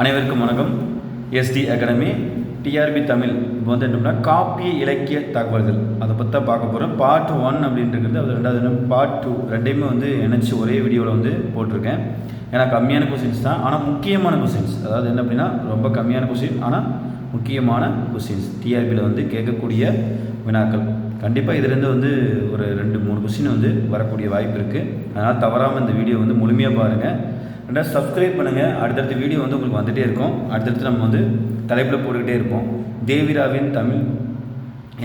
அனைவருக்கும் வணக்கம். ST academy TRP Tamil இப்போ வந்து என்னன்னா காப்பிய இலக்கிய தகவல்கள். அதை பற்றி தான் பார்க்க போகிறோம் பார்ட் ஒன் அப்படின்றது அது ரெண்டாவது என்ன பார்ட் டூ ரெண்டையுமே வந்து இணைச்சி ஒரே வீடியோவில் வந்து போட்டிருக்கேன். ஏன்னா கம்மியான கொஸ்டின்ஸ் தான். ஆனால் முக்கியமான கொஸ்டின்ஸ் அதாவது என்ன அப்படின்னா ரொம்ப கம்மியான கொஸ்டின் ஆனால் முக்கியமான கொஸ்டின்ஸ் டிஆர்பியில் வந்து கேட்கக்கூடிய வினாக்கள். கண்டிப்பாக இதுலேருந்து வந்து ஒரு ரெண்டு மூணு கொஸ்டின் வந்து வரக்கூடிய வாய்ப்பு இருக்குது அதனால் தவறாமல் இந்த வீடியோ வந்து முழுமையாக பாருங்கள் ரெண்டாவது சப்ஸ்கிரைப் பண்ணுங்கள் அடுத்தடுத்த வீடியோ வந்து உங்களுக்கு வந்துகிட்டே இருக்கும். அடுத்தடுத்து நம்ம வந்து தலைப்பில் போட்டுக்கிட்டே இருப்போம். தேவிராவின் தமிழ்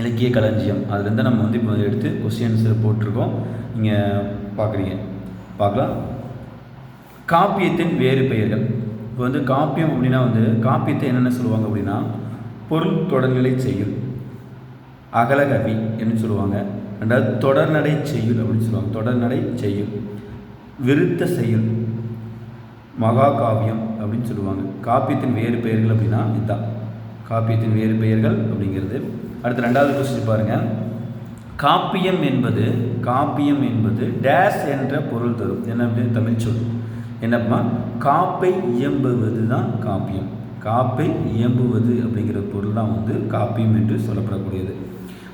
இலக்கிய களஞ்சியம். அதுலேருந்து நம்ம வந்து இப்போ எடுத்து கொஸ்டின்ஸ் போட்டிருக்கோம். நீங்கள் பார்க்குறீங்க. பார்க்கலாம். காப்பியத்தின் வேறு பெயர்கள். இப்போ வந்து காப்பியம் அப்படின்னா வந்து காப்பியத்தை என்னென்ன சொல்லுவாங்க அப்படின்னா பொருள் தொடர்நிலை செய்யுள் அகலகவி என்று சொல்லுவாங்க. ரெண்டாவது தொடர்நடை செய்யுள் அப்படின்னு சொல்லுவாங்க. தொடர்நடை செய்யுள் விருத்த செய்யுள் மகாகாவியம் அப்படின்னு சொல்லுவாங்க. காப்பியத்தின் வேறு பெயர்கள் அப்படின்னா இதுதான். காப்பியத்தின் வேறு பெயர்கள் அப்படிங்கிறது. அடுத்து ரெண்டாவது கொஸ்டின் பாருங்கள் காப்பியம் என்பது காப்பியம் என்பது டேஸ் என்ற பொருள் தரும். என்ன அப்படின்னு தமிழ் சொல். என்னப்பா? காப்பை இயம்புவது தான் காப்பியம். காப்பை இயம்புவது அப்படிங்கிற பொருள் தான் வந்து காப்பியம் என்று சொல்லப்படக்கூடியது.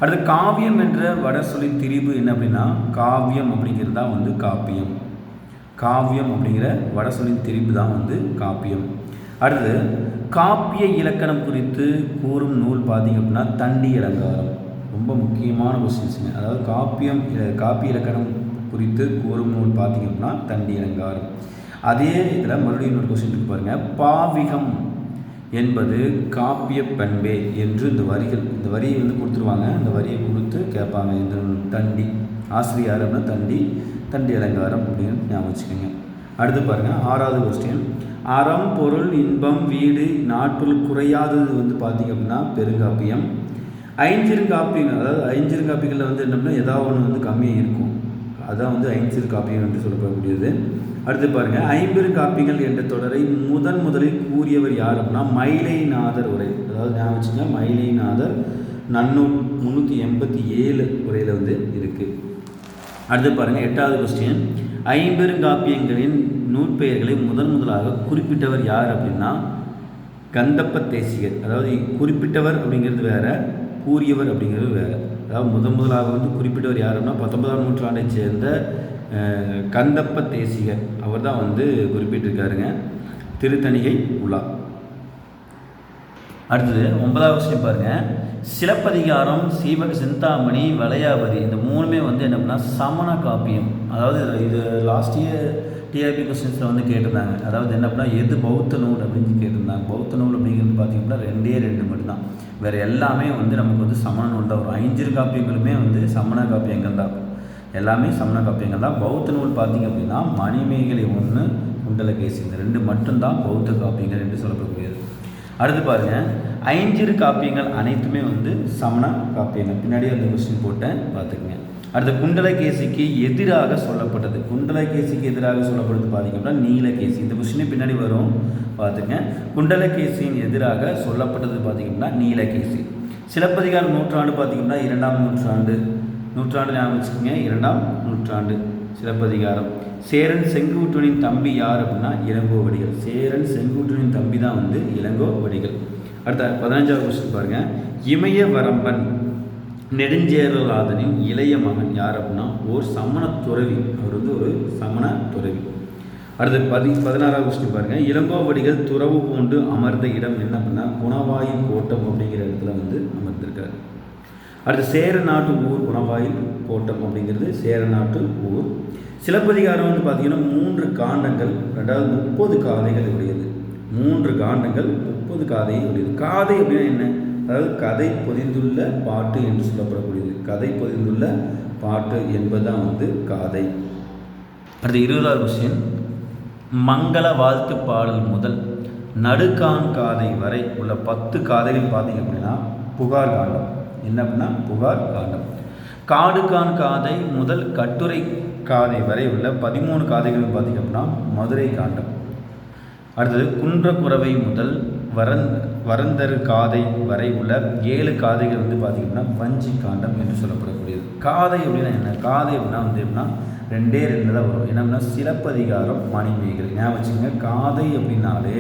அடுத்து காவியம் என்ற வட சொல்லின் திரிபு என்ன அப்படின்னா காவியம் அப்படிங்கிறது தான் வந்து காப்பியம். காவியம் அப்படிங்கிற வடசொலின் திரிப்பு திரிபு தான் வந்து காப்பியம். அடுத்து காப்பிய இலக்கணம் குறித்து கூறும் நூல் பார்த்தீங்க அப்படின்னா தண்டி அலங்காரம். ரொம்ப முக்கியமான கொஸ்டின்ஸுங்க அதாவது காப்பியம் காப்பிய இலக்கணம் குறித்து கூறும் நூல் பார்த்தீங்க அப்படின்னா தண்டி அலங்காரம். அதே இதில் மறுபடியும் இன்னொரு கொஸ்டின் இருக்கு பாருங்கள் பாவிகம் என்பது காப்பிய பண்பே என்று இந்த வரிகள் இந்த வரியை வந்து கொடுத்துருவாங்க. இந்த வரியை கொடுத்து கேட்பாங்க. இந்த தண்டி ஆசிரியர் அப்படின்னா தண்டி தண்டி அலங்காரம் அப்படின்னு ஞாபகம் வச்சுக்கோங்க. அடுத்து பாருங்கள் ஆறாவது கொஸ்டின் அறம் பொருள் இன்பம் வீடு நாட்பொருள் குறையாதது வந்து பார்த்தீங்க அப்படின்னா பெருங்காப்பியம். ஐஞ்சிறுகாப்பியங்கள் அதாவது ஐஞ்சிறுங்காப்பிகளில் வந்து என்னன்னா ஏதாவது ஒன்று வந்து கம்மியாக இருக்கும். அதான் வந்து ஐஞ்சிறு காப்பியம் என்று சொல்லப்படக்கூடியது. அடுத்து பாருங்கள் ஐம்பெரு காப்பிகள் என்ற தொடரை முதன் முதலில் கூறியவர் யார் அப்படின்னா மயிலைநாதர் உரை. அதாவது ஞாபகம் வச்சுங்க மயிலைநாதர் நன்னூல் முந்நூற்றி எண்பத்தி ஏழு உரையில் வந்து இருக்குது அடுத்து பாருங்கள் எட்டாவது கொஸ்டின் ஐம்பெருங்காப்பியங்களின் நூற்பெயர்களை முதன் முதலாக குறிப்பிட்டவர் யார் அப்படின்னா கந்தப்ப தேசியர் அதாவது குறிப்பிட்டவர் அப்படிங்கிறது வேற கூறியவர் அப்படிங்கிறது வேற. அதாவது முதன் முதலாக வந்து குறிப்பிட்டவர் யார் அப்படின்னா பத்தொன்பதாம் நூற்றாண்டைச் சேர்ந்த கந்தப்ப தேசிகர் அவர் தான் வந்து குறிப்பிட்டிருக்காருங்க. திருத்தணிகை உலா. அடுத்தது ஒன்பதாவது விஷயம் பாருங்கள் சிலப்பதிகாரம் சீவக சிந்தாமணி வளையாபதி இந்த மூணுமே வந்து என்ன அப்படின்னா சமண காப்பியம். அதாவது இது லாஸ்ட் இயர் டிஆர்பி கொஸ்டின்ஸில் வந்து கேட்டிருந்தாங்க. அதாவது என்ன அப்படின்னா எது பௌத்த நூல் அப்படின்னு கேட்டிருந்தாங்க. பௌத்த நூல் அப்படிங்கிறது பார்த்தீங்கன்னா ரெண்டே ரெண்டு மட்டும்தான். வேறு எல்லாமே வந்து நமக்கு வந்து சமண நூல் தான் வரும். ஐஞ்சிறு காப்பியங்களுமே வந்து சமண காப்பியங்கள் தான். எல்லாமே சமண காப்பியங்கள் தான். பௌத்த நூல் பார்த்திங்க அப்படின்னா மணிமேகலை ஒன்று குண்டலகேசி இந்த ரெண்டு மட்டும்தான் பௌத்த காப்பியங்கள் என்று சொல்லப்படக்கூடியது. அடுத்து பாருங்கள் ஐஞ்சிறு காப்பியங்கள் அனைத்துமே வந்து சமண காப்பியங்கள். பின்னாடி அந்த கொஸ்டின் போட்டேன் பார்த்துக்குங்க. அடுத்த குண்டலகேசிக்கு எதிராக சொல்லப்பட்டது. குண்டலகேசிக்கு எதிராக சொல்லப்படுது பார்த்தீங்க அப்படின்னா நீலகேசி. இந்த கொஸ்டினே பின்னாடி வரும் பார்த்துங்க குண்டலகேசியின் எதிராக சொல்லப்பட்டது பார்த்தீங்க அப்படின்னா நீலகேசி. சிலப்பதிகார நூற்றாண்டு பார்த்தீங்கன்னா இரண்டாம் நூற்றாண்டு. நூற்றாண்டு ஞாபகம் வச்சுக்கோங்க இரண்டாம் நூற்றாண்டு சிலப்பதிகாரம். சேரன் செங்குட்டுவனின் தம்பி யார் அப்படின்னா இளங்கோவடிகள். சேரன் செங்குட்டுவனின் தம்பி தான் வந்து இளங்கோவடிகள். அடுத்த பதினஞ்சாவது கொஸ்டின் பாருங்க. இமய வரம்பன் நெடுஞ்சேரலாதனின் இளைய மகன் யார் அப்படின்னா ஓர் சமண துறவி. அவர் வந்து ஒரு சமண துறவி. அடுத்து பதி பதினாறாவது கொஸ்டின் பாருங்க. இளங்கோவடிகள் துறவு பூண்டு அமர்ந்த இடம் என்ன அப்படின்னா குணவாயு கோட்டம் அப்படிங்கிற இடத்துல வந்து அமர்ந்திருக்காரு அடுத்து சேர நாட்டு ஊர் குணவாயு கோட்டம் அப்படிங்கிறது சேர நாட்டு ஊர். சிலப்பதிகாரம் வந்து பார்த்தீங்கன்னா மூன்று காண்டங்கள் ரெண்டாவது முப்பது காதைகள் உடையது. மூன்று காண்டங்கள் முப்பது காதை உடையது காதை அப்படின்னா என்ன? அதாவது கதை பொதிந்துள்ள பாட்டு என்று சொல்லப்படக்கூடியது. கதை பொதிந்துள்ள பாட்டு என்பதுதான் வந்து காதை. அடுத்து இருபதாவது கொஸ்டின் மங்கள வாழ்த்து பாடல் முதல் நடுக்கான் காதை வரை உள்ள பத்து காதைகள் பார்த்தீங்க அப்படின்னா புகார் காண்டம். என்ன அப்படின்னா புகார் காண்டம். காடுகான் காதை முதல் கட்டுரை காதை வரை உள்ள பதிமூணு காதைகள் பார்த்தீங்க அப்படின்னா மதுரை காண்டம். அடுத்தது குன்றக்குறவை முதல் வரந் வரந்தரு காதை வரை உள்ள ஏழு காதைகள் வந்து பார்த்திங்கன்னா வஞ்சி காண்டம் என்று சொல்லப்படக்கூடியது. காதை அப்படின்னா என்ன? காதை அப்படின்னா வந்து எப்படின்னா ரெண்டே ரெண்டு தான் வரும். என்ன அப்படின்னா சிலப்பதிகாரம் மணிமேகலை. ஞாபகம் வச்சுக்கோங்க காதை அப்படின்னாலே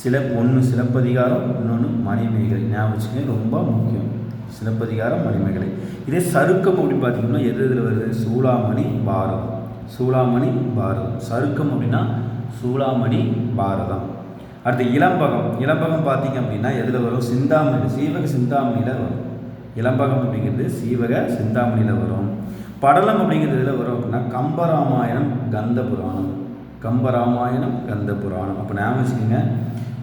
சில ஒன்று சிலப்பதிகாரம் இன்னொன்று மணிமேகலை. ஞாபகம் வச்சுக்கோங்க ரொம்ப முக்கியம். சிலப்பதிகாரம் மணிமேகலை. இதே சருக்கம் அப்படின்னு பார்த்தீங்கன்னா எது இதில் வருது? சூளாமணி பாரதம். சூளாமணி பாரதம். சருக்கம் அப்படின்னா சூளாமணி பாரதம். அடுத்து இளம்பகம். இளம்பகம் பார்த்தீங்க அப்படின்னா எதில் வரும்? சிந்தாமணி சீவக சிந்தாமணியில் வரும். இளம்பகம் அப்படிங்கிறது சீவக சிந்தாமணியில் வரும். படலம் அப்படிங்கிறது இதில் வரும் அப்படின்னா கம்பராமாயணம் கந்த புராணம். கம்பராமாயணம் கந்த புராணம். அப்போ ஞாபகம் வச்சுக்கோங்க.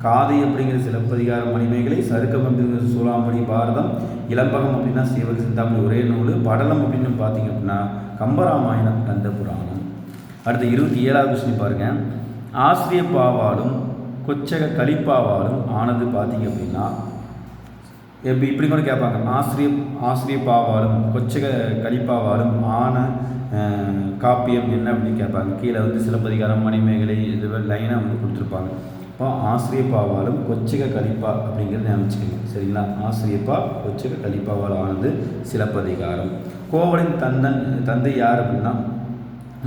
காதை அப்படிங்கிற சிலப்பதிகார மணிமேகலை சருக்கம் அப்படிங்கிற சூளாமணி பாரதம். இளம்பகம் அப்படின்னா சீவக சிந்தாமணி ஒரே நூல். படலம் அப்படின்னு பார்த்தீங்க அப்படின்னா கம்பராமாயணம் கந்த புராணம். அடுத்து இருபத்தி ஏழாவது விஷயம் பாருங்கள் ஆசிரிய பாவாலும் கொச்சக கலிப்பாவாலும் ஆனது பார்த்தீங்க அப்படின்னா எப்படி இப்படி கூட கேட்பாங்க. ஆசிரியர் ஆசிரிய பாவாலும் கொச்சக கலிப்பாவாலும் ஆன காப்பியம் என்ன அப்படின்னு கேட்பாங்க. கீழே வந்து சிலப்பதிகாரம் மணிமேகலை இது லைனாக வந்து கொடுத்துருப்பாங்க. இப்போ ஆசிரியப்பாவாலும் கொச்சக கலிப்பா அப்படிங்கிறது நினச்சிக்கோங்க சரிங்களா? ஆசிரியப்பா கொச்சக கலிப்பாவால் ஆனது சிலப்பதிகாரம். கோவலின் தந்தன் தந்தை யார் அப்படின்னா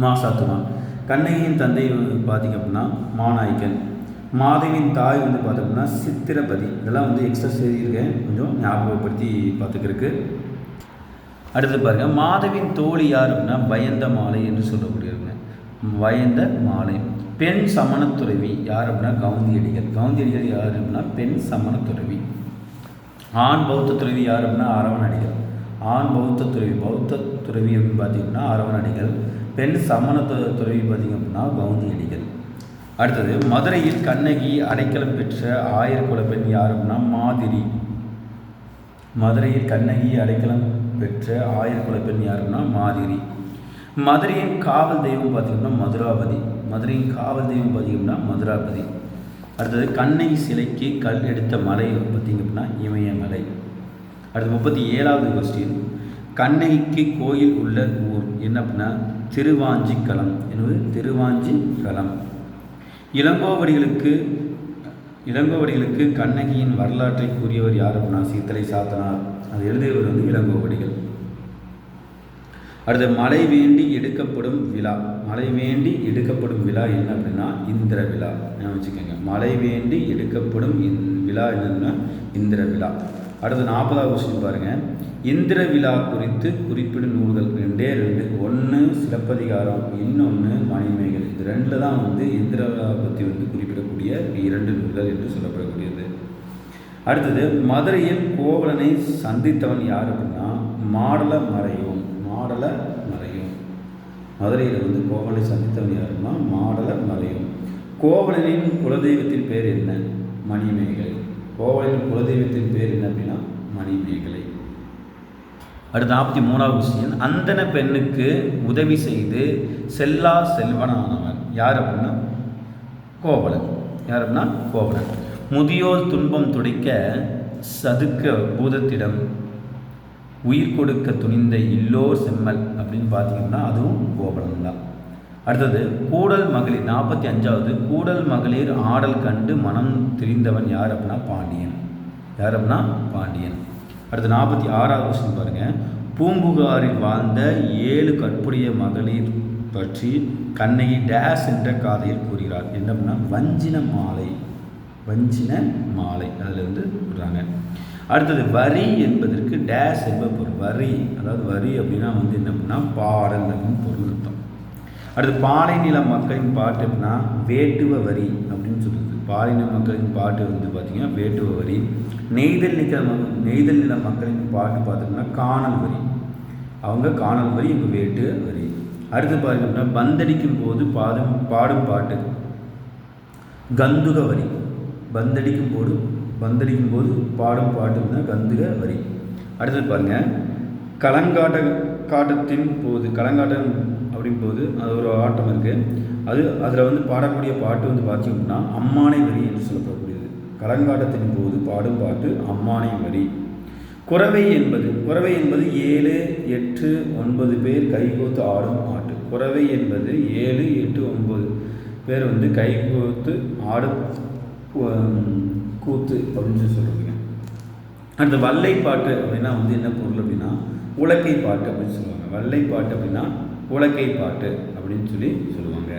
மாசாத்துமான். கண்ணகியின் தந்தை பார்த்திங்க அப்படின்னா மாநாய்க்கன். மாதவியின் தாய் வந்து பார்த்தோம்னா சித்திரபதி. இதெல்லாம் வந்து எக்ஸ்ட்ரா செய்திருக்கேன். கொஞ்சம் ஞாபகப்படுத்தி பார்த்துக்கிறதுக்கு. அடுத்து பாருங்கள் மாதவின் தோழி யார் அப்படின்னா பயந்த மாலை என்று சொல்லக்கூடியவங்க. வயந்த மாலை. பெண் சமணத்துறவி யார் அப்படின்னா கவுந்தியடிகள். கவுந்தியடிகள் யார் அப்படின்னா பெண் சமணத்துறவி. ஆண் பௌத்த துறவி யார் அப்படின்னா அரவணடிகள் ஆண் பௌத்த துறவி பௌத்த துறவி அப்படின்னு பார்த்தீங்கன்னா அரவணடிகள் பெண் சமண துறவி பார்த்திங்க அப்படின்னா கவுந்தியடிகள் அடுத்தது மதுரையில் கண்ணகி அடைக்கலம் பெற்ற ஆயிரக்குல பெண் யார் அப்படின்னா மாதிரி. மதுரையில் கண்ணகி அடைக்கலம் பெற்ற ஆயிரக்குல பெண் யாருன்னா மாதிரி. மதுரையின் காவல் தெய்வம் பார்த்திங்கன்னா மதுராபதி. மதுரையின் காவல் தெய்வம் பார்த்திங்கன்னா மதுராபதி. அடுத்தது கண்ணகி சிலைக்கு கல் எடுத்த மலை பார்த்திங்க அப்படின்னா இமயமலை. அடுத்து முப்பத்தி ஏழாவது கொஸ்டின் கண்ணகிக்கு கோயில் உள்ள ஊர் என்ன அப்படின்னா திருவாஞ்சிக்களம் என்பது திருவாஞ்சிக்களம் இளங்கோவடிகளுக்கு இளங்கோவடிகளுக்கு கண்ணகியின் வரலாற்றை கூறியவர் யார் அப்படின்னா சீத்தலை சாத்தனார். அது எழுதியவர் வந்து இளங்கோவடிகள். அடுத்து மழை வேண்டி எடுக்கப்படும் விழா. மழை வேண்டி எடுக்கப்படும் விழா என்ன அப்படின்னா இந்திர விழா. வச்சுக்கோங்க. மழை வேண்டி எடுக்கப்படும் விழா என்னன்னா இந்திர விழா. அடுத்து நாற்பதாவது கொஸ்டின் பாருங்கள் இந்திர விழா குறித்து குறிப்பிடும் நூல்கள் ரெண்டே ரெண்டு. ஒன்று சிலப்பதிகாரம் இன்னொன்று மணிமேகல். இது ரெண்டில் தான் வந்து இந்திர விழா பற்றி வந்து குறிப்பிடக்கூடிய இரண்டு நூல்கள் என்று சொல்லப்படக்கூடியது. அடுத்தது மதுரையில் கோவலனை சந்தித்தவன் யார் அப்படின்னா மாடல மறையும் மாடல மறையும் மதுரையில் வந்து கோவலனை சந்தித்தவன் யாருன்னா மாடல மறையும் கோவலனின் குலதெய்வத்தின் பேர் என்ன? மணிமேகலை. கோவலனின் குலதெய்வத்தின் பேர் என்ன அப்படின்னா மணிமேகலை. அடுத்து நாற்பத்தி மூணாவது விஷயம் அந்தன பெண்ணுக்கு உதவி செய்து செல்லா செல்வனானவன். யார் அப்படின்னா? கோவலன். யார் அப்படின்னா? கோவலன். முதியோர் துன்பம் துடைக்க சதுக்க பூதத்திடம் உயிர் கொடுக்க துணிந்த இல்லோர் செம்மல் அப்படின்னு பார்த்தீங்கன்னா அதுவும் கோவலன் தான். அடுத்தது கூடல் மகளிர் நாற்பத்தி அஞ்சாவது கூடல் மகளிர் ஆடல் கண்டு மனம் தெரிந்தவன் யார் அப்படின்னா பாண்டியன். யார் அப்படின்னா பாண்டியன். அடுத்து நாற்பத்தி ஆறாவது கொஸ்டின் பாருங்கள் பூம்புகாரில் வாழ்ந்த ஏழு கற்புடைய மகளிர் பற்றி கண்ணகி டேஸ் என்ற காதையில் கூறுகிறார். என்ன அப்படின்னா வஞ்சின மாலை. வஞ்சின மாலை. அதில் இருந்து விடுறாங்க. அடுத்தது வரி என்பதற்கு டேஸ் என்ப பொருள். வரி. அதாவது வரி அப்படின்னா வந்து என்ன அப்படின்னா பாடல் அப்படின்னு பொருள் அர்த்தம். அடுத்து பாலைநில மக்களின் பாட்டு அப்படின்னா வேட்டுவ வரி அப்படின்னு சொல்லுது பாலைநில மக்களின் பாட்டு வந்து பார்த்திங்கன்னா வேட்டுவ வரி. நெய்தல் நில நெய்தல் நில மக்களின் பாட்டு பார்த்தோம்னா காணல் வரி. அவங்க காணல் வரி இப்போ வேட்டு வரி. அடுத்து பார்த்தோம்னா பந்தடிக்கும் போது பாடும் பாடும் பாட்டு. கந்துக வரி. பந்தடிக்கும் போது பந்தடிக்கும் போது பாடும் பாட்டுன்னா கந்துக வரி. அடுத்து பாருங்கள் களங்காட்ட காட்டத்தின் போது கலங்காட்டம் அப்படிங்கும்போது அது ஒரு ஆட்டம் இருக்குது அது அதில் வந்து பாடக்கூடிய பாட்டு வந்து பார்த்தீங்கன்னா அம்மானை வரி என்று சொல்லப்படக்கூடியது. கலங்காட்டத்தின் போது பாடும் பாட்டு அம்மானை வரி. குறவை என்பது குறவை என்பது ஏழு எட்டு ஒன்பது பேர் கைகோத்து ஆடும் ஆட்டு. குறவை என்பது ஏழு எட்டு ஒன்பது பேர் வந்து கைகோத்து ஆடும் கூத்து அப்படின்னு சொல்லி சொல்லுவாங்க அந்த வல்லை பாட்டு அப்படின்னா வந்து என்ன பொருள் அப்படின்னா உலக்கை பாட்டு அப்படின்னு சொல்லுவாங்க. வல்லை பாட்டு அப்படின்னா உலக்கை பாட்டு அப்படின்னு சொல்லி சொல்லுவாங்க.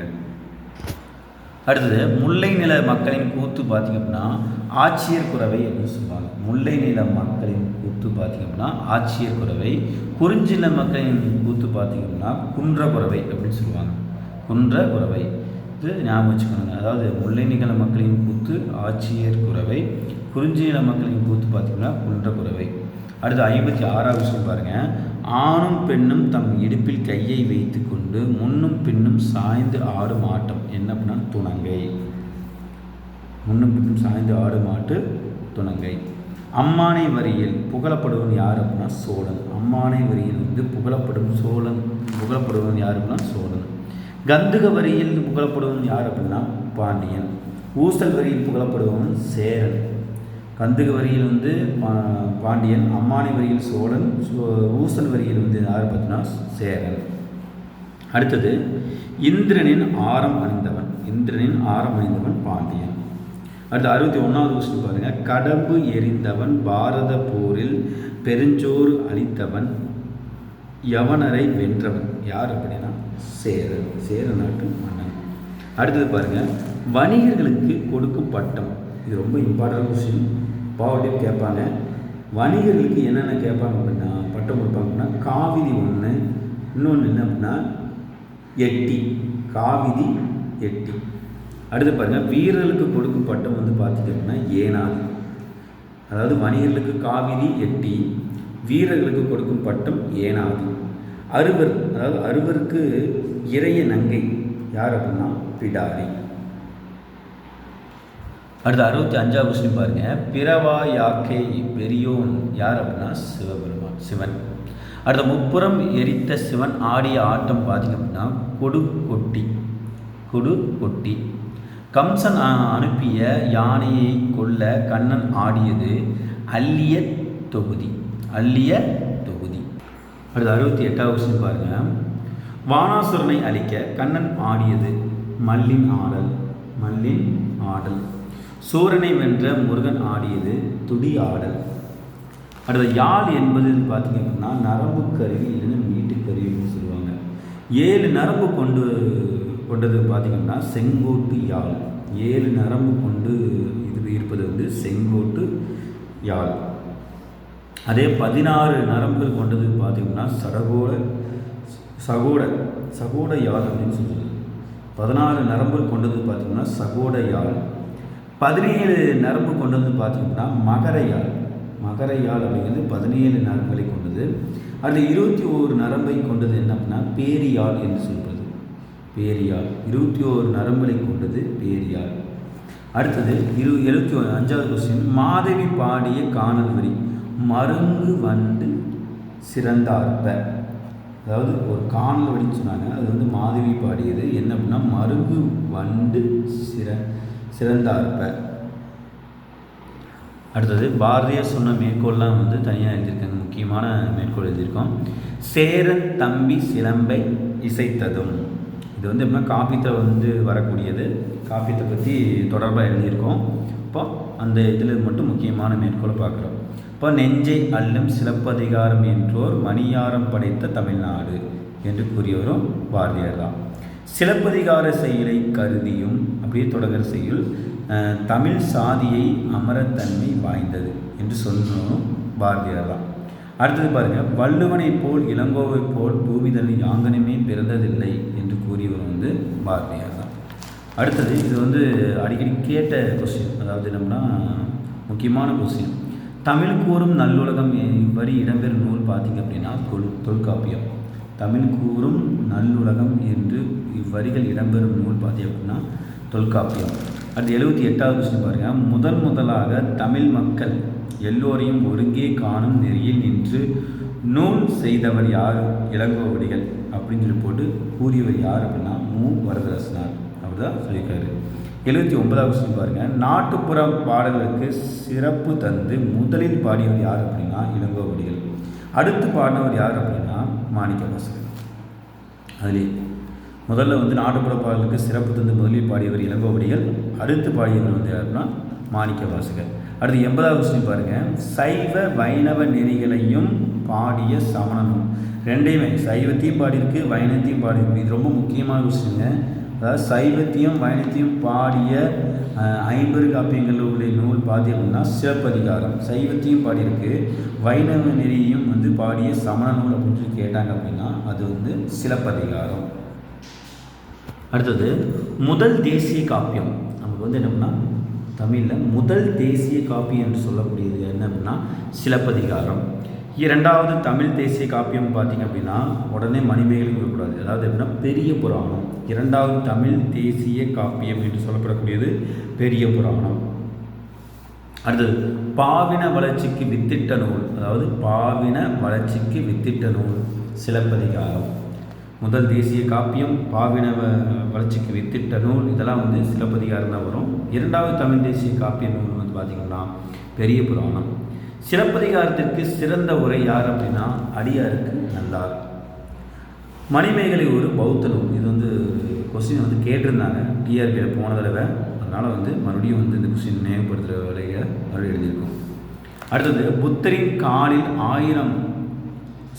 அடுத்தது முல்லை நில மக்களின் கூத்து பார்த்திங்க அப்படின்னா ஆட்சியர் குறவை அப்படின்னு சொல்லுவாங்க. முல்லை நில மக்களின் கூத்து பார்த்திங்க அப்படின்னா ஆட்சியர் குறவை. குறிஞ்சில மக்களின் கூத்து பார்த்திங்க அப்படின்னா குன்ற குறவை அப்படின்னு சொல்லுவாங்க. குன்ற குறவை. இது ஞாபகம் வச்சுக்கணுங்க அதாவது முல்லை நில மக்களின் கூத்து ஆட்சியர் குறவை. குறிஞ்சி நில மக்களின் கூத்து பார்த்திங்கன்னா குன்ற குறவை. அடுத்து ஐம்பத்தி ஆறாவது விஷயம் பாருங்கள் ஆணும் பெண்ணும் தம் இடுப்பில் கையை வைத்து கொண்டு முன்னும் பின்னும் சாய்ந்து ஆடும் ஆட்டம். என்ன அப்படின்னா துணங்கை. முன்னும் பின்னும் சாய்ந்து ஆடும் ஆட்டு துணங்கை. அம்மானை வரியில் புகழப்படுவன் யார் அப்படின்னா சோழன். அம்மானை வரியில் வந்து புகழப்படும் சோழன். புகழப்படுவன் யார் அப்படின்னா சோழன். கந்துக வரியில் புகழப்படுவன் யார் அப்படின்னா பாண்டியன். ஊசல் வரியில் புகழப்படுபவன் சேரன். கந்துக வரியில் வந்து பாண்டியன் அம்மானி வரியில் சோழன் ஊசல் வரியில் வந்து யார் பார்த்தீங்கன்னா சேரன். அடுத்தது இந்திரனின் ஆரம் அணிந்தவன் இந்திரனின் ஆரம் அணிந்தவன் பாண்டியன். அடுத்து அறுபத்தி ஒன்றாவது கொஸ்டின் பாருங்கள் கடம்பு எரிந்தவன் பாரத போரில் பெருஞ்சோறு அளித்தவன் யவனரை வென்றவன். யார் அப்படின்னா? சேரன். சேர நாட்டு மன்னன். அடுத்தது பாருங்கள் வணிகர்களுக்கு கொடுக்கும் பட்டம் இது ரொம்ப இம்பார்ட்டன்ட் கொஸ்டின் பாவட்டையும் கேட்பாங்க. வணிகர்களுக்கு என்னென்ன கேட்பாங்க அப்படின்னா பட்டம் கொடுப்பாங்க அப்படின்னா காவிரி ஒன்று இன்னொன்று என்ன அப்படின்னா எட்டி. காவிரி எட்டி. அடுத்து பாருங்கள் வீரர்களுக்கு கொடுக்கும் பட்டம் வந்து பார்த்திங்க அப்படின்னா ஏனாது. அதாவது வணிகர்களுக்கு காவிரி எட்டி. வீரர்களுக்கு கொடுக்கும் பட்டம் ஏனாது. அறுவர் அதாவது அறுவருக்கு இறைய நங்கை. யார் அப்படின்னா? பிடாரி. அடுத்து அறுபத்தி அஞ்சாவது கொஸ்டின் பாருங்கள் பிறவா யாக்கை பெரியோன் யார் அப்படின்னா சிவபெருமான் சிவன். அடுத்த முப்புறம் எரித்த சிவன் ஆடிய ஆட்டம் பார்த்திங்க அப்படின்னா கொடு கொட்டி கொடு கொட்டி கம்சன் அனுப்பிய யானையை கொல்ல கண்ணன் ஆடியது அல்லிய தொகுதி அல்லிய தொகுதி. அடுத்து அறுபத்தி எட்டாவது கொஸ்டின் பாருங்கள் வானாசுரனை அழிக்க கண்ணன் ஆடியது மல்லின் ஆடல் மல்லின் ஆடல். சூரனை வென்ற முருகன் ஆடியது துடி ஆடல். அடுத்த யாழ் என்பது பார்த்திங்க அப்படின்னா நரம்பு கருவி இல்லைன்னா மீட்டு கருவின்னு சொல்லுவாங்க. ஏழு நரம்பு கொண்டு கொண்டது பார்த்திங்கன்னா செங்கோட்டு யாழ். ஏழு நரம்பு கொண்டு இது இருப்பது வந்து செங்கோட்டு யாழ். அதே பதினாறு நரம்புகள் கொண்டது பார்த்திங்கன்னா சடகோட சகோட சகோட யாழ் அப்படின்னு சொல்லுது பதினாறு நரம்புகள் கொண்டது பார்த்திங்கன்னா சகோட யாழ். பதினேழு நரம்பு கொண்டு வந்து பார்த்தீங்கன்னா மகரையால் மகரையால் அப்படிங்கிறது பதினேழு நரம்புகளை கொண்டது. அதில் இருபத்தி ஓரு நரம்பை கொண்டது என்ன அப்படின்னா பேரியால் என்று சொல்வது. பேரியால் இருபத்தி ஓரு நரம்புகளை கொண்டது பேரியால். அடுத்தது இரு எழுபத்தி அஞ்சாவது கொஸ்டின் மாதவி பாடிய காணல் வரி மருங்கு வண்டு சிறந்தார்ப்ப. அதாவது ஒரு காணல் வரின்னு சொன்னாங்க. அது வந்து மாதவி பாடியது. என்ன அப்படின்னா மருங்கு வண்டு சிற சிறந்தார்ப்ப. அடுத்தது பாரதியார் சொன்ன மேற்கோள்லாம் வந்து தனியாக எழுதியிருக்காங்க. முக்கியமான மேற்கோள் எழுதியிருக்கோம். சேரன் தம்பி சிலம்பை இசைத்ததும். இது வந்து எப்படின்னா காப்பியத்தில் வந்து வரக்கூடியது. காப்பீத்தை பற்றி தொடர்பாக எழுதியிருக்கோம். இப்போ அந்த இதில் மட்டும் முக்கியமான மேற்கோளை பார்க்குறோம். இப்போ நெஞ்சை அல்லும் சிலப்பதிகாரம் என்றோர் மணியாரம் படைத்த தமிழ்நாடு என்று கூறியவரும் பாரதியார் தான். சிலப்பதிகார செயலை கருதியும் அப்படியே தொடர் செயல் தமிழ் சாதியை அமரத்தன்மை வாய்ந்தது என்று சொல்லணும் பாரதியார் தான். அடுத்தது பாருங்கள் வள்ளுவனை போல் இளங்கோவை போல் பூமிதன் யாங்கனுமே பிறந்ததில்லை என்று கூறியவர் வந்து பாரதியார் தான். அடுத்தது இது வந்து அடிக்கடி கேட்ட கொஸ்டின் அதாவது என்னம்னா முக்கியமான கொஸ்டின் தமிழ் கூறும் நல்லுலகம் இவ்வரி இடம்பெறும் நூல் பார்த்திங்க அப்படின்னா தொல் தொல்காப்பியம். தமிழ் கூறும் நல்லுலகம் என்று இவ்வரிகள் இடம்பெறும் நூல் பார்த்தீங்க அப்படின்னா தொல்காப்பியம். அடுத்து எழுபத்தி எட்டாவது கொஸ்டின் பாருங்கள் முதல் முதலாக தமிழ் மக்கள் எல்லோரையும் ஒருங்கே காணும் நெறியில் நின்று நூல் செய்தவர் யார்? இளங்கோவடிகள் அப்படின்னு சொல்லி போட்டு கூறியவர் யார் அப்படின்னா மு. வரதரசனார். அவர் தான் சொல்லியிருக்காரு. எழுபத்தி ஒன்பதாவது கொஸ்டின் பாருங்கள் நாட்டுப்புற பாடல்களுக்கு சிறப்பு தந்து முதலில் பாடியவர் யார் அப்படின்னா இளங்கோவடிகள். அடுத்து பாடினவர் யார் அப்படின்னா மாணிக்க வாசகர். அதுலேயே முதல்ல வந்து நாட்டுப்புற பாடலுக்கு சிறப்பு தந்து முதலில் பாடியவர் இளங்கோவடிகள் அடுத்து பாடியவர் வந்து யாருன்னா மாணிக்க வாசகர். அடுத்து எண்பதாவது விஷயம் பாருங்கள் சைவ வைணவ நெறிகளையும் பாடிய சமணனும். ரெண்டையுமே சைவத்தையும் பாடியிருக்கு வைணத்தையும் பாடியிருக்கு. இது ரொம்ப முக்கியமான விஷயங்க. அதாவது சைவத்தையும் வைணத்தையும் பாடிய ஐம்பது ஐம்பது காப்பியங்களுடைய நூல் பாதி அப்படின்னா சிலப்பதிகாரம் சைவத்தையும் பாடியிருக்கு. வைணவ நெறியையும் வந்து பாடிய சமண நூல் அப்படின்னு சொல்லி கேட்டாங்க அப்படின்னா அது வந்து சிலப்பதிகாரம். அடுத்தது முதல் தேசிய காப்பியம். நமக்கு வந்து என்ன தமிழில் முதல் தேசிய காப்பியம் என்று சொல்லக்கூடியது என்ன அப்படின்னா சிலப்பதிகாரம். இரண்டாவது தமிழ் தேசிய காப்பியம் பார்த்தீங்க அப்படின்னா உடனே மணிமேகலை கூடக்கூடாது அதாவது எப்படின்னா பெரிய புராணம். இரண்டாவது தமிழ் தேசிய காப்பியம் என்று சொல்லப்படக்கூடியது பெரிய புராணம். அடுத்தது பாவின வளர்ச்சிக்கு வித்திட்ட நூல். அதாவது பாவின வளர்ச்சிக்கு வித்திட்ட நூல். சிலப்பதிகாரம். முதல் தேசிய காப்பியம் பாவின வளர்ச்சிக்கு வித்திட்ட நூல். இதெல்லாம் வந்து சிலப்பதிகாரம் தான் வரும். இரண்டாவது தமிழ் தேசிய காப்பிய நூல் வந்து பார்த்திங்கன்னா பெரிய புராணம். சிலப்பதிகாரத்திற்கு சிறந்த உரை யார் அப்படின்னா அடியாருக்கு நல்லார். மணிமேகலை ஒரு பௌத்த நூல் இது வந்து கொஸ்டின் வந்து கேட்டிருந்தாங்க. டிஆர்பியில் போன தடவை. அதனால் வந்து மறுபடியும் வந்து இந்த கொஸ்டின் நினைவுபடுத்துகிற வரைய மறுபடியும் எழுதியிருக்கோம். அடுத்தது புத்தரின் காலில் ஆயிரம்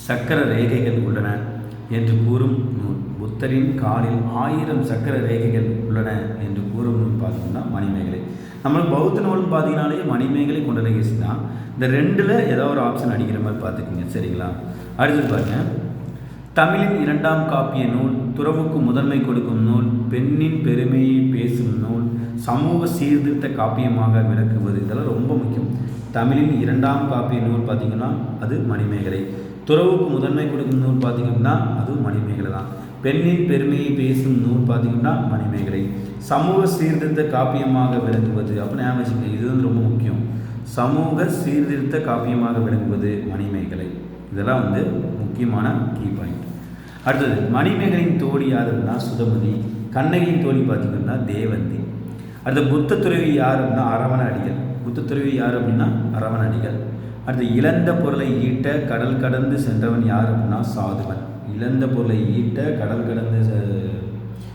சக்கர ரேகைகள் உள்ளன என்று கூறும் நூல். புத்தரின் காலில் ஆயிரம் சக்கர ரேகைகள் உள்ளன என்று கூறும் நூல் பார்த்தீங்கன்னா மணிமேகலை. நம்மளுக்கு பௌத்த நூல்னு பார்த்தீங்கனாலே மணிமேகலை குண்டலகேசி தான். இந்த ரெண்டில் ஏதோ ஒரு ஆப்ஷன் அடிக்கிற மாதிரி பார்த்துக்குங்க சரிங்களா? அடுத்தது பாருங்க. தமிழின் இரண்டாம் காப்பிய நூல் துறவுக்கு முதன்மை கொடுக்கும் நூல் பெண்ணின் பெருமையை பேசும் நூல் சமூக சீர்திருத்த காப்பியமாக விளக்குவது. இதெல்லாம் ரொம்ப முக்கியம். தமிழின் இரண்டாம் காப்பிய நூல் பார்த்திங்கன்னா அது மணிமேகலை. துறவுக்கு முதன்மை கொடுக்கும் நூல் பார்த்திங்கன்னா அது மணிமேகலை தான். பெண்ணின் பெருமையை பேசும் நூல் பார்த்தீங்கன்னா மணிமேகலை. சமூக சீர்திருத்த காப்பியமாக விளங்குவது அப்படின்னு ஞாபகம் வச்சுக்கோங்க. இது வந்து ரொம்ப முக்கியம். சமூக சீர்திருத்த காப்பியமாக விளங்குவது மணிமேகலை. இதெல்லாம் வந்து முக்கியமான கீ பாயிண்ட் அடுத்தது மணிமேகலின் தோழி யார் அப்படின்னா சுதமதி கண்ணகியின் தோழி பார்த்திங்கன்னா தேவந்தி. அடுத்த புத்த துறவி யார் அப்படின்னா அரவண அடிகள் புத்த துறவி யார் அப்படின்னா அரவண அடிகள் அடுத்து இழந்த பொருளை ஈட்ட கடல் கடந்து சென்றவன் யார் அப்படின்னா சாதுவன். இழந்த பொருளை ஈட்ட கடல் கடந்து செ-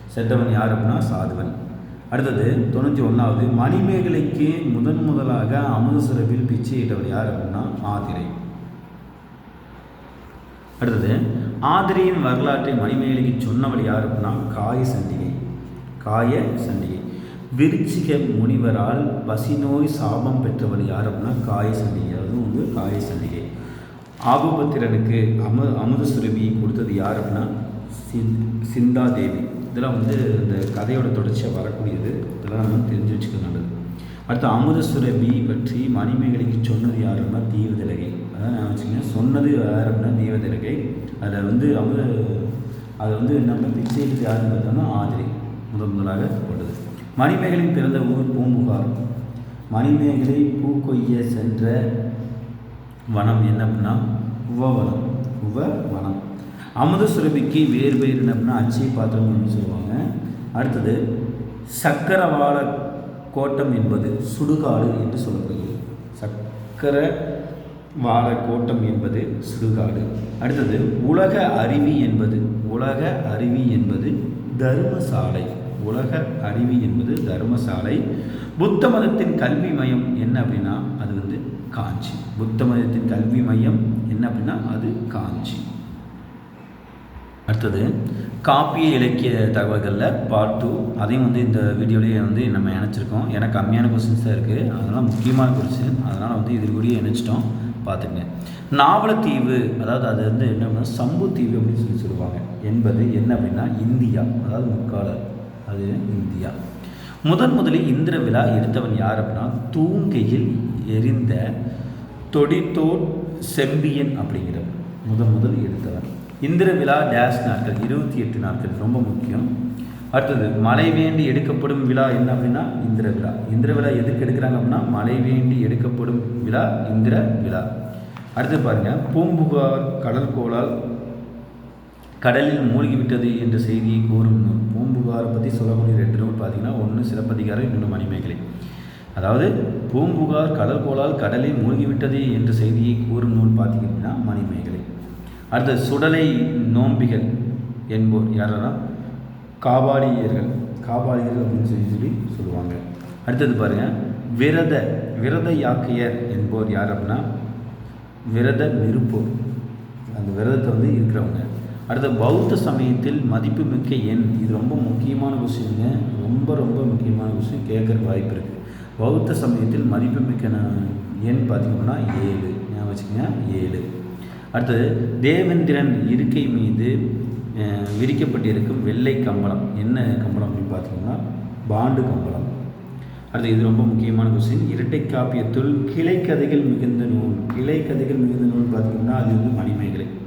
சென்றவன் யார் அப்படின்னா சாதுவன். அடுத்தது தொண்ணூற்றி ஒன்றாவது மணிமேகலைக்கு முதன் முதலாக அமுத சுரபில் பிச்சையிட்டவர் யார் அப்படின்னா ஆதிரை. அடுத்தது ஆதிரியின் வரலாற்றை மணிமேகலைக்கு சொன்னவள் யார் அப்படின்னா காய சண்டிகை. காய சண்டிகை. விருச்சிக முனிவரால் பசிநோய் சாபம் பெற்றவர் யார் அப்படின்னா காய சண்டிகை. அதுவும் வந்து காய சண்டிகை. ஆபுபத்திரனுக்கு அமு அமுத சுரபி கொடுத்தது யார் அப்படின்னா சிந்தா தேவி இதெல்லாம் வந்து இந்த கதையோட தொடர்ச்சியாக வரக்கூடியது. இதெல்லாம் நம்ம தெரிஞ்சு வச்சுக்க நல்லது. அடுத்து அமுத சுரபி பற்றி மணிமேகலைக்கு சொன்னது யார் அப்படின்னா தீவதிலகை. அதான் நான் வச்சுக்கோங்க. சொன்னது யார் அப்படின்னா தீவதிலகை. அதில் வந்து அமுத அதை வந்து நம்ம பிச்சைக்கு யாருன்னு பார்த்தோம்னா ஆதிரி. முதன் முதலாக போட்டது. மணிமேகலை பிறந்த ஊர் பூம்புகார். மணிமேகலை பூ கொய்ய சென்ற வனம் என்ன அப்படின்னா உவவனம் உவ வனம் அமுத சுரபிக்கு வேறு பேர் என்ன அப்படின்னா அச்சை பாத்திரம் அப்படின்னு சொல்லுவாங்க. அடுத்தது சக்கரவாள கோட்டம் என்பது சுடுகாடு என்று சொல்லப்படுகிறது. சக்கர வாழ கோட்டம் என்பது சுடுகாடு. அடுத்தது உலக அருவி என்பது உலக அருவி என்பது தர்மசாலை. உலக அருவி என்பது தர்மசாலை. புத்த மதத்தின் கல்வி மையம் என்ன அப்படின்னா அது வந்து காஞ்சி புத்த மதத்தின் கல்வி மையம் என்ன அப்படின்னா அது காஞ்சி அடுத்தது காப்பிய இலக்கிய தகவல்களில் பார்ட் டூ அதையும் வந்து இந்த வீடியோலேயே வந்து நம்ம இணைச்சிருக்கோம். ஏன்னா கம்மியான கொஸ்டின்ஸ் தான் இருக்குது அதெல்லாம் முக்கியமான கொஸ்டின் அதனால் வந்து இது கூடயே இணைச்சிட்டோம். பார்த்துங்க. நாவலத்தீவு அதாவது அது வந்து என்ன அப்படின்னா சம்புத்தீவு அப்படின்னு சொல்லி சொல்லுவாங்க. என்பது என்ன அப்படின்னா இந்தியா. அதாவது முக்காலர் அது இந்தியா. முதன் முதலில் இந்திர விழா எடுத்தவன் யார் அப்படின்னா தூங்கையில் எரிந்த தொடித்தோட் செம்பியன் அப்படிங்கிறவன் முதன் முதல் எடுத்தவன் இந்திர விழா டேஷ் நாட்கள் இருபத்தி எட்டு நாட்கள் ரொம்ப முக்கியம். அடுத்தது மழை வேண்டி எடுக்கப்படும் விழா என்ன அப்படின்னா இந்திர விழா. இந்திர விழா எதுக்கு எடுக்கிறாங்க அப்படின்னா மழை வேண்டி எடுக்கப்படும் விழா இந்திர விழா. அடுத்து பாருங்கள் பூம்புகார் கடல் கோளால் கடலில் மூழ்கிவிட்டது என்ற செய்தியை கூறும் பூம்புகார் பற்றி சொல்லக்கூடிய ரெண்டு நூல் பார்த்தீங்கன்னா ஒன்று சிலப்பதிகாரம் இன்னொன்று மணிமேகலை. அதாவது பூம்புகார் கடல் கோளால் கடலில் மூழ்கிவிட்டது என்ற செய்தியை கூறும் நூல் பார்த்தீங்க அப்படின்னா மணிமேகலை. அடுத்தது சுடலை நோம்பிகள் என்போர் யாரெல்லாம் காபாலியர்கள். காபாலியர்கள் அப்படின்னு சொல்லி சொல்லி சொல்லுவாங்க. அடுத்தது பாருங்க விரத விரத யாக்கையர் என்போர் யார் அப்படின்னா விரத நிருப்போர் அந்த விரதத்தை வந்து இருக்கிறவங்க. அடுத்த பௌத்த சமயத்தில் மதிப்புமிக்க எண். இது ரொம்ப முக்கியமான கொஸ்டினுங்க. ரொம்ப ரொம்ப முக்கியமான கொஸ்டின். கேட்குற வாய்ப்பு இருக்குது பௌத்த சமயத்தில் மதிப்புமிக்க ந- எண் பார்த்திங்கன்னா ஏழு. ஞாபகம் வச்சுக்கோங்க. ஏழு. அடுத்தது தேவேந்திரன் இருக்கை மீது விரிக்கப்பட்டிருக்கும் வெள்ளை கம்பளம். என்ன கம்பளம் அப்படின்னு பார்த்தீங்கன்னா பாண்டு கம்பளம். அடுத்து இது ரொம்ப முக்கியமான கொஸ்டின். இரட்டை காப்பியத்துள் கிளை கதைகள் மிகுந்த நூல். கிளை கதைகள் மிகுந்த நூல் பார்த்தீங்கன்னா அது வந்து மணிமேகலை.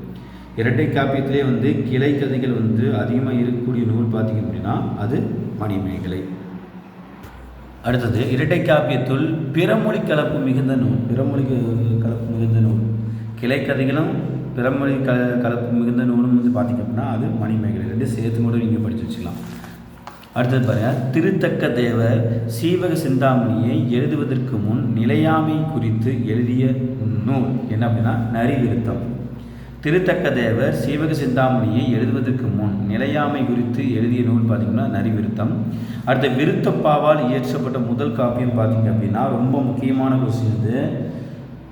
இரட்டை காப்பியத்திலே வந்து கிளை கதைகள் வந்து அதிகமாக இருக்கக்கூடிய நூல் பார்த்தீங்க அப்படின்னா அது மணிமேகலை. அடுத்தது இரட்டை காப்பியத்துள் பிறமொழி கலப்பு மிகுந்த நூல். பிறமொழி கலப்பு மிகுந்த நூல். கிளை கதைகளும் பிறமொழி க கலப்பு மிகுந்த நூலும் வந்து பார்த்திங்க அப்படின்னா அது மணிமேகலை. ரெண்டு சேர்த்து கூட நீங்கள் படித்து வச்சுக்கலாம். அடுத்தது பாருங்க திருத்தக்க தேவர் சீவக சிந்தாமணியை எழுதுவதற்கு முன் நிலையாமை குறித்து எழுதிய நூல். என்ன அப்படின்னா நரிவிருத்தம். திருத்தக்க தேவர் சீவக சிந்தாமணியை எழுதுவதற்கு முன் நிலையாமை குறித்து எழுதிய நூல் பார்த்தீங்கன்னா நரிவிருத்தம். அடுத்த விருத்தப்பாவால் இயற்றப்பட்ட முதல் காப்பியம் பார்த்தீங்க அப்படின்னா ரொம்ப முக்கியமான கொஸ்டின் இது.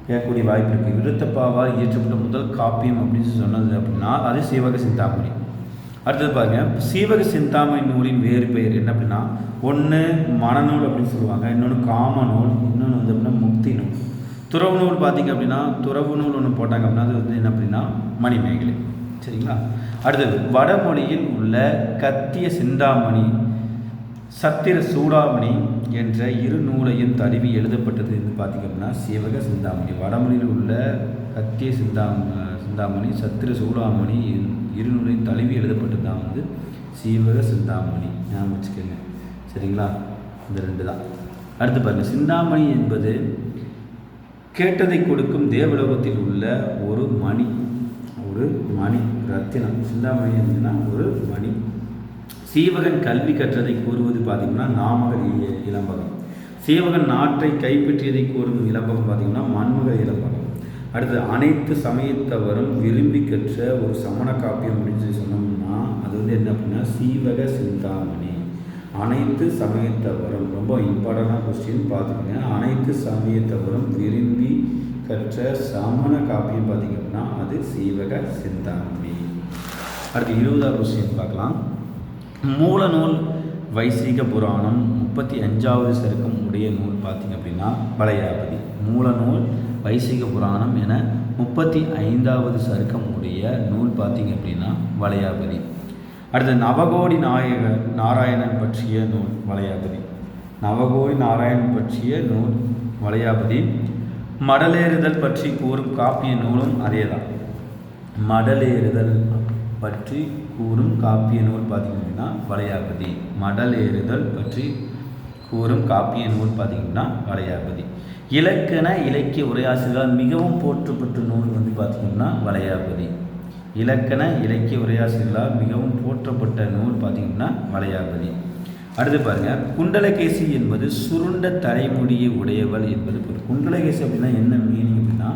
கேட்கக்கூடிய வாய்ப்பு இருக்குது விருத்தப்பாவால் இயற்றப்பட்ட முதல் காப்பியம் அப்படின்னு சொல்லி சொன்னது அப்படின்னா அது சீவக சிந்தாமணி. அடுத்தது பாருங்க சீவக சிந்தாமணி நூலின் வேறு பெயர் என்ன அப்படின்னா ஒன்று மனநூல் அப்படின்னு சொல்லுவாங்க இன்னொன்று காம நூல் இன்னொன்று வந்து அப்படின்னா முக்தி நூல். துறவு நூல் பார்த்தீங்க அப்படின்னா துறவு நூல் ஒன்று போட்டாங்க அப்படின்னா அது வந்து என்ன அப்படின்னா மணிமேகலை. சரிங்களா? அடுத்தது வடமொழியில் உள்ள கத்திய சிந்தாமணி சத்திர சூடாமணி என்ற இரு நூலையும் தழுவி எழுதப்பட்டது என்று பார்த்தீங்க அப்படின்னா சிவக சிந்தாமணி. வடமொழியில் உள்ள கத்திய சிந்தாம சிந்தாமணி சத்திர சூடாமணி இரு நூலையும் தழுவி எழுதப்பட்டது தான் வந்து சீவக சிந்தாமணி. ஞாபகம் வச்சுக்கோங்க. சரிங்களா? இந்த ரெண்டு தான். அடுத்து பாருங்கள் சிந்தாமணி என்பது கேட்டதை கொடுக்கும் தேவலோகத்தில் உள்ள ஒரு மணி. ஒரு மணி ரத்தினம் சிந்தாமணி அப்படின்னா ஒரு மணி. சீவகன் கல்வி கற்றதை கூறுவது பார்த்திங்கன்னா நாமக இ- இளம்பகம் சீவகன் நாட்டை கைப்பற்றியதை கூறும் இளம்பகம் பார்த்தீங்கன்னா மன்மகல் இளம்பகம் அடுத்து அனைத்து சமயத்தவரும் விரும்பி கற்ற ஒரு சமண காப்பியம் அப்படின்னு சொல்லி சொன்னோம்னா அது வந்து என்ன அப்படின்னா சீவக சிந்தாமணி. அனைத்து சமயத்தவரும் ரொம்ப இம்பார்ட்டண்டான கொஸ்டின் பார்த்துக்கோங்க. அனைத்து சமயத்தவரும் விரும்பி கற்ற சமண காப்பியம் பார்த்தீங்க அப்படின்னா அது சீவக சிந்தாமணி. அடுத்து இருபதாவது கொஸ்டின் பார்க்கலாம். மூலநூல் வைசீக புராணம் முப்பத்தி அஞ்சாவது சருக்கம் உடைய நூல் பார்த்தீங்க அப்படின்னா வளையாபதி மூலநூல் வைசீக புராணம் என முப்பத்தி ஐந்தாவது சருக்கம் உடைய நூல் பார்த்தீங்க அப்படின்னா வளையாபதி அடுத்து நவகோடி நாயகர் நாராயணன் பற்றிய நூல் வளையாபதி நவகோடி நாராயணன் பற்றிய நூல் வளையாபதி மடலேறுதல் பற்றி கூறும் காப்பிய நூலும் அதேதான். மடலேறுதல் பற்றி கூறும் காப்பிய நூல் பார்த்திங்கன்னா வளையாபதி. மடலேறுதல் பற்றி கூறும் காப்பிய நூல் பார்த்தீங்கன்னா வளையாபதி. இலக்கண இலக்கிய உரையாசிரியர்களால் மிகவும் போற்றப்பட்ட நூல் வந்து பார்த்திங்கன்னா வளையாபதி. இலக்கண இலக்கிய உரையாசிரியர்களால் மிகவும் போற்றப்பட்ட நூல் பார்த்தீங்கன்னா வளையாபதி. அடுத்து பாருங்க குண்டலகேசி என்பது சுருண்ட தலைமுடியை உடையவள் என்பது பொருள். குண்டலகேசி அப்படின்னா என்ன மீனிங் அப்படின்னா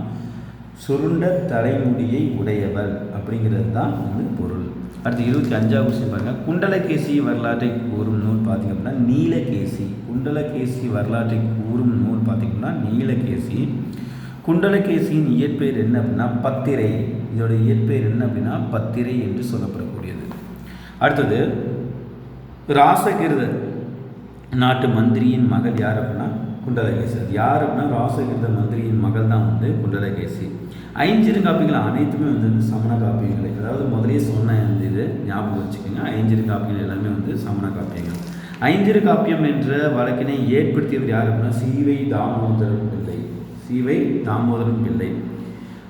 சுருண்ட தலைமுடியை உடையவள் அப்படிங்கிறது தான் வந்து பொருள். அடுத்து இருபத்தி அஞ்சாவது கொஸ்டின் பாருங்க குண்டலகேசி வரலாற்றை கூறும் நூல் பார்த்தீங்க அப்படின்னா நீலகேசி. குண்டலகேசி வரலாற்றை கூறும் நூல் பார்த்தீங்கன்னா நீலகேசி. குண்டலகேசியின் இயற்பெயர் என்ன அப்படின்னா பத்திரை. இதோட இயற்பெயர் என்ன அப்படின்னா பத்திரை என்று சொல்லப்படக்கூடியது. அடுத்தது ராசகிருத நாட்டு மந்திரியின் மகள் யார் அப்படின்னா குண்டலகேசி அது யார் அப்படின்னா ராசகிருத மந்திரியின் மகள் தான் வந்து குண்டலகேசி. ஐஞ்சிறு காப்பிகள் அனைத்துமே வந்து சமண காப்பியங்கள் அதாவது முதலே சொன்ன இந்த இது ஞாபகம் வச்சுக்கோங்க. ஐஞ்சிறு காப்பிகள் எல்லாமே வந்து சமண காப்பியங்கள் ஐஞ்சிறு காப்பியம் என்ற வழக்கினை ஏற்படுத்தியவர் யார் அப்படின்னா சீவை தாமோதரன் பிள்ளை. சீவை தாமோதரன் பிள்ளை.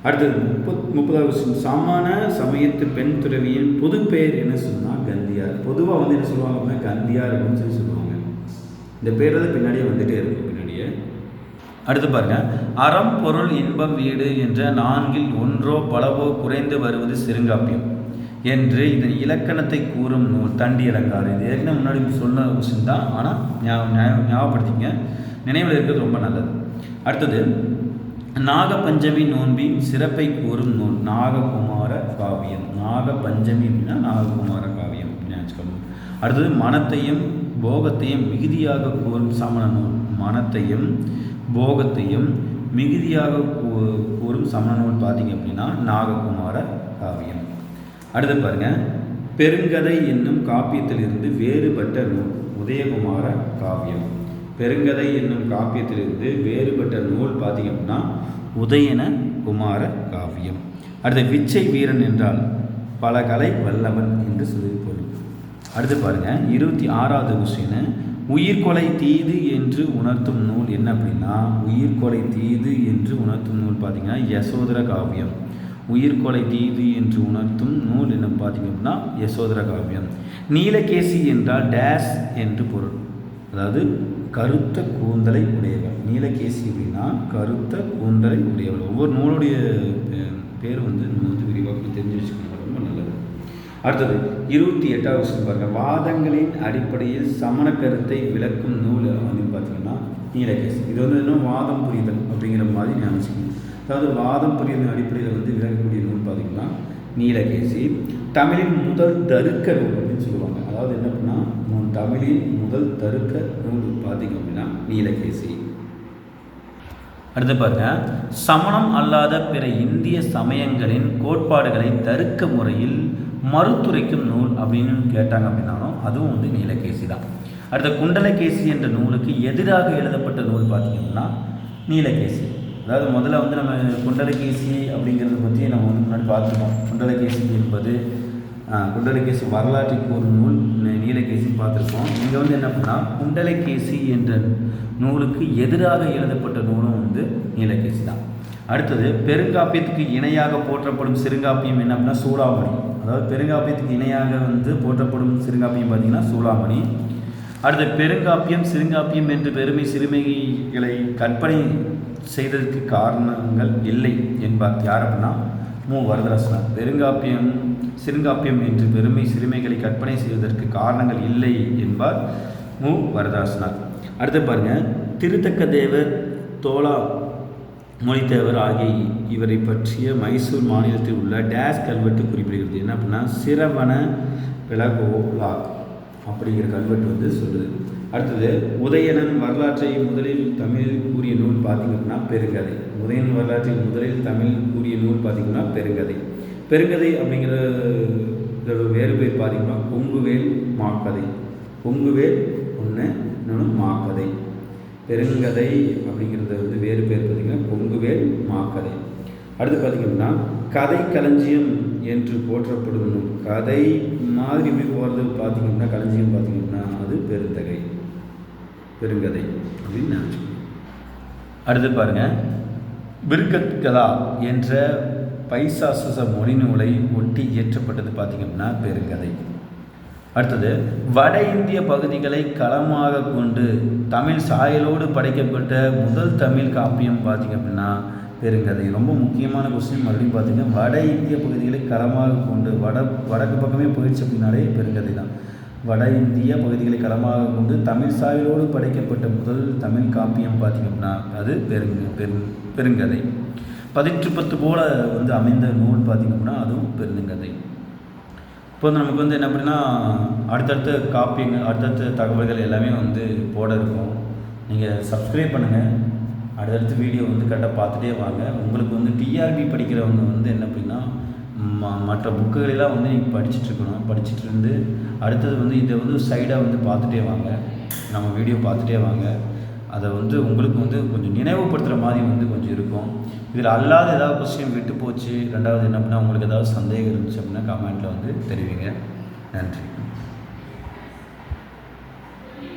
அடுத்தது முப்பத் முப்பதாவது சமண சமயத்து பெண் துறவியின் பொது பெயர் என்ன சொன்னால் கந்தியார். பொதுவாக வந்து என்ன சொல்லுவாங்க அப்படின்னா கந்தியார் அப்படின்னு சொல்லி சொல்லுவாங்க. இந்த பேர் தான் பின்னாடியே வந்துட்டே இருக்கும் பின்னாடியே. அடுத்து பாருங்க. அறம் பொருள் இன்பம் வீடு என்ற நான்கில் ஒன்றோ பலவோ குறைந்து வருவது சிறுங்காப்பியம் என்று இதன் இலக்கணத்தை கூறும் நூல் தண்டி அலங்காரம் இது ஏற்கனவே முன்னாடி சொன்ன விஷயம் தான். ஆனால் ஞாபகம் ஞாபகப்படுத்திங்க நினைவில் இருக்கிறது ரொம்ப நல்லது. அடுத்தது நாகபஞ்சமி நோன்பின் சிறப்பை கூறும் நூல் நாககுமார காவியம். நாகபஞ்சமி அப்படின்னா நாககுமார காவியம். அடுத்தது மனத்தையும் போகத்தையும் மிகுதியாக கூறும் சமண நூல். மனத்தையும் போகத்தையும் மிகுதியாக கூ- கூறும் சமண நூல் பார்த்தீங்க அப்படின்னா நாககுமார காவியம். அடுத்து பாருங்க. பெருங்கதை என்னும் காப்பியத்திலிருந்து வேறுபட்ட நூல் உதயகுமார காவியம். பெருங்கதை என்னும் காப்பியத்திலிருந்து வேறுபட்ட நூல் பார்த்தீங்க அப்படின்னா உதயன குமார காவியம். அடுத்த விச்சை வீரன் என்றால் பல கலை வல்லவன் என்று சொல்லி அடுத்து பாருங்க இருபத்தி ஆறாவது கொஸ்டின் உயிர்கொலை தீது என்று உணர்த்தும் நூல் என்ன அப்படின்னா உயிர்கொலை தீது என்று உணர்த்தும் நூல் பார்த்தீங்கன்னா யசோதர காவியம். உயிர்கொலை தீது என்று உணர்த்தும் நூல் என்ன பார்த்தீங்க அப்படின்னா யசோதர காவியம். நீலகேசி என்றால் டேஸ் என்று பொருள். அதாவது கருத்த கூந்தலை உடையவள் நீலகேசி அப்படின்னா கருத்த கூந்தலை உடையவர். ஒவ்வொரு நூலுடைய பே- பேர் வந்து நம்ம வந்து விரிவாக தெரிஞ்சு வச்சுக்கணும். ரொம்ப நல்லது. அடுத்தது இருபத்தி எட்டாவது விஷயம் பாருங்கள் வாதங்களின் அடிப்படையில் சமண கருத்தை விளக்கும் நூல் அப்படின்னு பார்த்தீங்கன்னா நீலகேசி இது வந்து என்ன? வாதம் புரிதல் அப்படிங்கிற மாதிரி நினச்சிக்கணும் அதாவது வாதம் புரிதல் அடிப்படையில் வந்து விளக்கக்கூடிய நூல் பார்த்தீங்கன்னா நீலகேசி தமிழின் முதல் தருக்க நூல் அப்படின்னு சொல்லுவாங்க. அதாவது என்ன அப்படின்னா தமிழின் முதல் தருக்க நூல் பார்த்தீங்க அப்படின்னா நீலகேசி அடுத்து பாருங்க. சமணம் அல்லாத பிற இந்திய சமயங்களின் கோட்பாடுகளை தருக்க முறையில் மறுத்துரைக்கும் நூல் அப்படின்னு கேட்டாங்க அப்படின்னாலும் அதுவும் வந்து நீலகேசி தான். அடுத்த குண்டலகேசி என்ற நூலுக்கு எதிராக எழுதப்பட்ட நூல் பார்த்தீங்கன்னா நீலகேசி. அதாவது முதல்ல வந்து நம்ம குண்டலகேசி அப்படிங்கிறத பற்றி நம்ம வந்து முன்னாடி பார்த்துருக்கோம். குண்டலகேசி என்பது குண்டலகேசி வரலாற்றை கூறும் நூல் நீலகேசி பார்த்துருக்கோம். இங்கே வந்து என்ன பண்ணால் குண்டலகேசி என்ற நூலுக்கு எதிராக எழுதப்பட்ட நூலும் வந்து நீலகேசி தான். அடுத்தது பெருங்காப்பியத்துக்கு இணையாக போற்றப்படும் சிறுங்காப்பியம் என்ன அப்படின்னா சூடாமணி அதாவது பெருங்காப்பியத்துக்கு இணையாக வந்து போற்றப்படும் சிறுங்காப்பியம் பார்த்தீங்கன்னா சூளாமணி. அடுத்து பெருங்காப்பியம் சிறுங்காப்பியம் என்று பெருமை சிறுமைகளை கற்பனை செய்ததற்கு காரணங்கள் இல்லை என்பார் யார் அப்படின்னா மு. வரதராசனார். பெருங்காப்பியம் சிறுங்காப்பியம் என்று பெருமை சிறுமைகளை கற்பனை செய்வதற்கு காரணங்கள் இல்லை என்பார் மு. வரதராசனார். அடுத்து பாருங்க திருத்தக்க தேவர் தோலா மொழித்தேவர் ஆகிய இவரை பற்றிய மைசூர் மாநிலத்தில் உள்ள டேஸ் கல்வெட்டு குறிப்பிடுகிறது. என்ன அப்படின்னா சிரவண விலகோலா அப்படிங்கிற கல்வெட்டு வந்து சொல்லுது. அடுத்தது உதயணன் வரலாற்றை முதலில் தமிழில் கூறிய நூல் பார்த்தீங்க அப்படின்னா பெருங்கதை. உதயன் வரலாற்றில் முதலில் தமிழில் கூறிய நூல் பார்த்தீங்கன்னா பெருங்கதை. பெருங்கதை அப்படிங்கிற வேறு பேர் பார்த்தீங்கன்னா கொங்குவேல் மாக்கதை. கொங்குவேல் ஒன்று இன்னொன்று மாக்கதை. பெருங்கதை அப்படிங்கிறது வந்து வேறு பேர் பார்த்திங்கன்னா பொங்குவேல் மாக்கதை. அடுத்து பார்த்திங்கன்னா கதை களஞ்சியம் என்று போற்றப்படும் நூல் கதை மாதிரி போய் போகிறது பார்த்திங்கன்னா களஞ்சியம் பார்த்திங்கன்னா அது பெருந்தகை பெருங்கதை அப்படின்னு அடுத்து அடுத்து பாருங்க விருக்கத்கதா என்ற பைசாசச மொழி நூலை ஒட்டி இயற்றப்பட்டது பார்த்தீங்க அப்படின்னா பெருங்கதை. அடுத்தது வட இந்திய பகுதிகளை களமாக கொண்டு தமிழ் சாயலோடு படைக்கப்பட்ட முதல் தமிழ் காப்பியம் பார்த்தீங்க அப்படின்னா பெருங்கதை ரொம்ப முக்கியமான கொஸ்டின் மறுபடியும் பார்த்தீங்க வட இந்திய பகுதிகளை களமாக கொண்டு வட வடக்கு பக்கமே போயிடுச்சு அப்படின்னாலே பெருங்கதை தான் வட இந்திய பகுதிகளை களமாக கொண்டு தமிழ் சாயலோடு படைக்கப்பட்ட முதல் தமிழ் காப்பியம் பார்த்தீங்க அப்படின்னா அது பெருங்க பெரு பெருங்கதை. பதிற்று பத்து போல் வந்து அமைந்த நூல் பார்த்தீங்க அப்படின்னா அதுவும் பெருங்கதை. இப்போ வந்து நமக்கு வந்து என்ன அப்படின்னா அடுத்தடுத்த காப்பியங்கள் அடுத்தடுத்த தகவல்கள் எல்லாமே வந்து போட இருக்கும். நீங்கள் சப்ஸ்கிரைப் பண்ணுங்கள் அடுத்தடுத்த வீடியோ வந்து கரெக்டாக பார்த்துட்டே வாங்க. உங்களுக்கு வந்து டிஆர்பி படிக்கிறவங்க வந்து என்ன அப்படின்னா ம மற்ற புக்குகளெல்லாம் வந்து நீங்கள் படிச்சுட்ருக்கணும் படிச்சுட்டு இருந்து அடுத்தது வந்து இதை வந்து சைடாக வந்து பார்த்துட்டே வாங்க. நம்ம வீடியோ பார்த்துட்டே வாங்க. அதை வந்து உங்களுக்கு வந்து கொஞ்சம் நினைவுபடுத்துகிற மாதிரி வந்து கொஞ்சம் இருக்கும். இதில் அல்லாத ஏதாவது கொஸ்டின் விட்டு போச்சு ரெண்டாவது என்ன அப்படின்னா உங்களுக்கு ஏதாவது சந்தேகம் இருந்துச்சு அப்படின்னா கமெண்ட்டில் வந்து தெரிவிங்க. நன்றி.